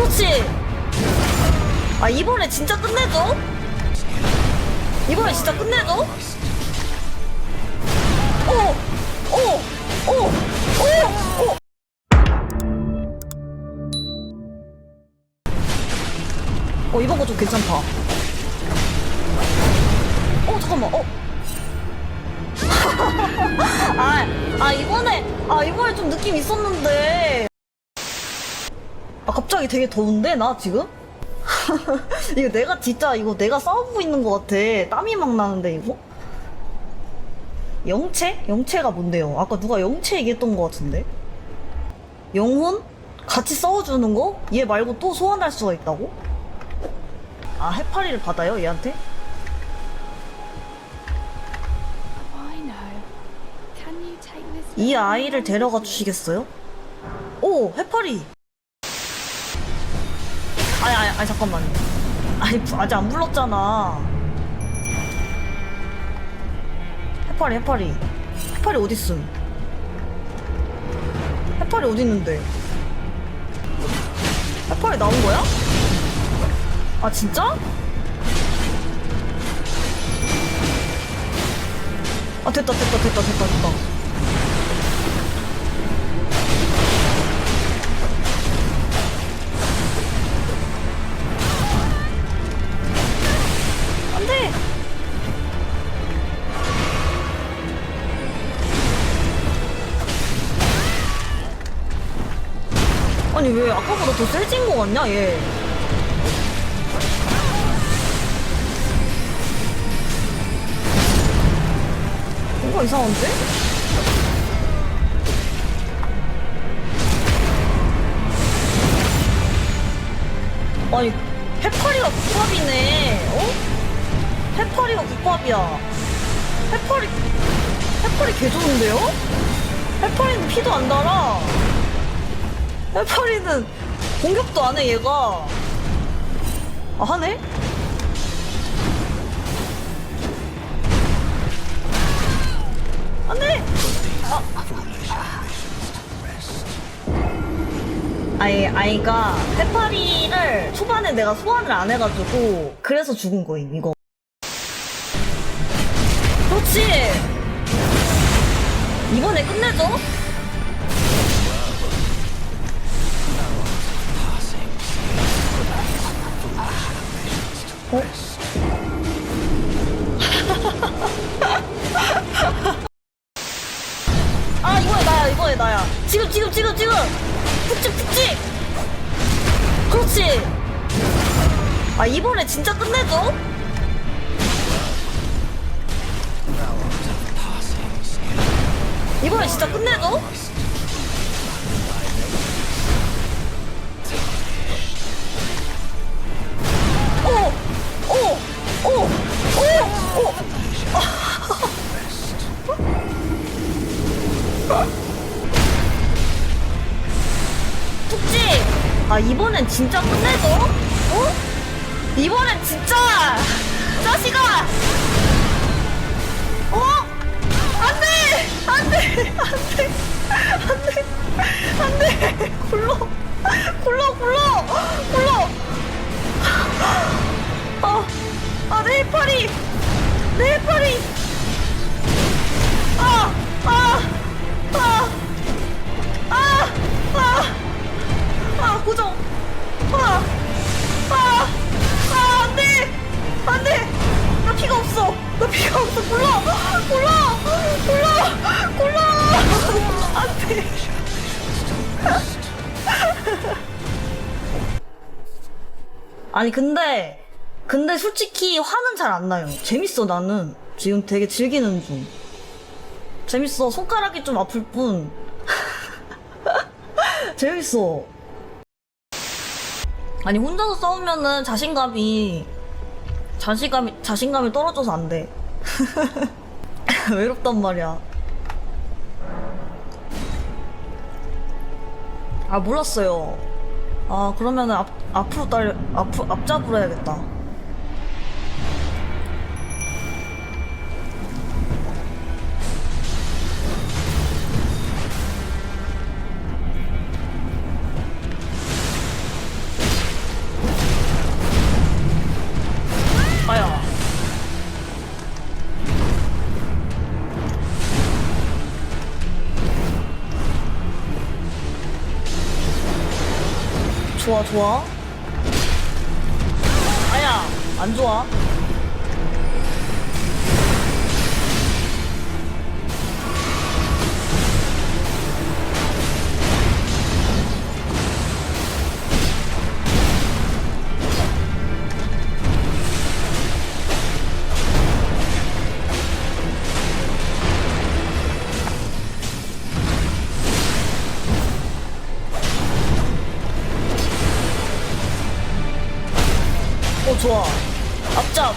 그렇지. 아 이번에 진짜 끝내줘. 이번에 진짜 끝내줘. 오, 오, 오, 오, 오. 어 이번 거 좀 괜찮다. 어 잠깐만. 어. 아, 아 이번에 아 이번에 좀 느낌 있었는데. 아 갑자기 되게 더운데 나 지금? 이거 내가 진짜 이거 내가 싸우고 있는 것 같아. 땀이 막 나는데 이거? 영체? 영체가 뭔데요? 아까 누가 영체 얘기했던 것 같은데? 영혼? 같이 싸워주는 거? 얘 말고 또 소환할 수가 있다고? 아 해파리를 받아요 얘한테? 이 아이를 데려가 주시겠어요? 오 해파리 아니 아니 아니 잠깐만. 아니 부- 아직 안 불렀잖아. 해파리 해파리. 해파리 어딨음? 해파리 어딨는데? 해파리 나온 거야? 아 진짜? 아 됐다 됐다 됐다 됐다 됐다 아니 왜 아까보다 더 세진 거 같냐 얘 뭔가 이상한데? 아니 해파리가 국밥이네 어? 해파리가 국밥이야 해파리 해파리 개 좋은데요? 해파리는 피도 안 달아 해파리는 공격도 안 해 얘가. 아 하네? 안돼 아이, 아이가 해파리를 초반에 내가 소환을 안 해가지고 그래서 죽은 거임 이거. 그렇지! 이번에 끝내줘 어? 아 이번에 나야 이번에 나야. 지금 지금 지금 지금! 푹찍 푹찍 그렇지! 아 이번에 진짜 끝내줘? 이번에 진짜 끝내줘 아, 이번엔 진짜 끝내줘? 어? 이번엔 진짜! 자식아! 어? 안 돼! 안 돼! 안 돼! 안 돼! 안 돼! 굴러! 굴러, 굴러! 굴러! 아, 아, 내 해파리! 내! 아! 아! 아! 아! 아니, 근데, 근데 솔직히 화는 잘 안 나요. 재밌어, 나는. 지금 되게 즐기는 중. 재밌어. 손가락이 좀 아플 뿐. 재밌어. 아니 혼자서 싸우면은 자신감이 자신감이 자신감이 떨어져서 안 돼. 외롭단 말이야. 아 몰랐어요. 아 그러면은 앞 앞으로 딸 앞으로 앞잡으로 해야겠다. 좋아, 좋아. 아야, 안 좋아. 좋아. 앞잡.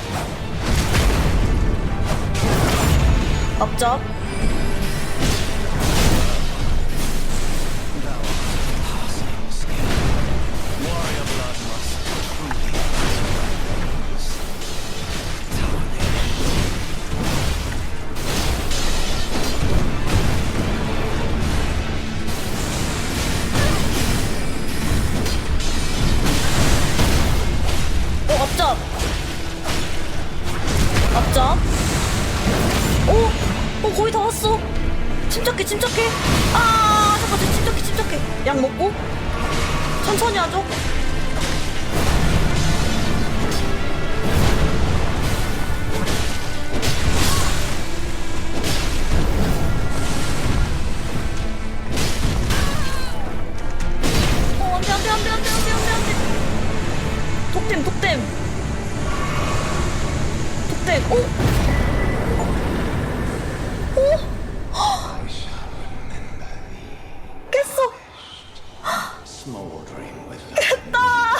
앞잡. 앞잡. 오, 어, 거의 다 왔어. 침착해, 침착해. 아, 잠깐, 침착해, 침착해. 약 먹고. 천천히 하죠. 어, 안 돼. 톡댐, 초록색. 오! 오! 깼어! 깼다!